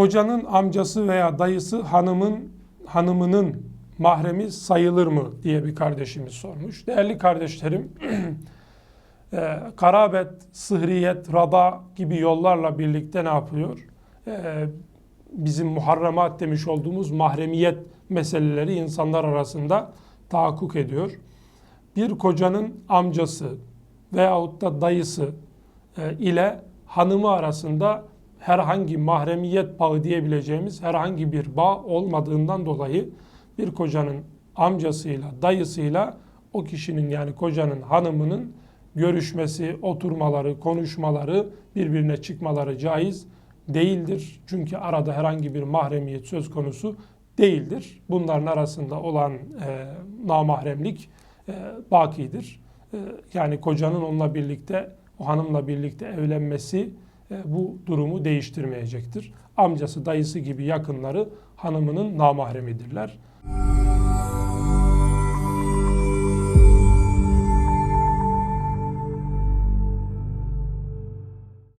Kocanın amcası veya dayısı hanımın hanımının mahremi sayılır mı diye bir kardeşimiz sormuş. Değerli kardeşlerim, e, karabet, sıhriyet, rada gibi yollarla birlikte ne yapıyor? E, bizim muharremat demiş olduğumuz mahremiyet meseleleri insanlar arasında tahakkuk ediyor. Bir kocanın amcası veyahut da dayısı e, ile hanımı arasında herhangi mahremiyet bağı diyebileceğimiz herhangi bir bağ olmadığından dolayı bir kocanın amcasıyla, dayısıyla o kişinin yani kocanın hanımının görüşmesi, oturmaları, konuşmaları, birbirine çıkmaları caiz değildir. Çünkü arada herhangi bir mahremiyet söz konusu değildir. Bunların arasında olan e, namahremlik e, bakidir. E, yani kocanın onunla birlikte, o hanımla birlikte evlenmesi bu durumu değiştirmeyecektir. Amcası, dayısı gibi yakınları hanımının namahremidirler.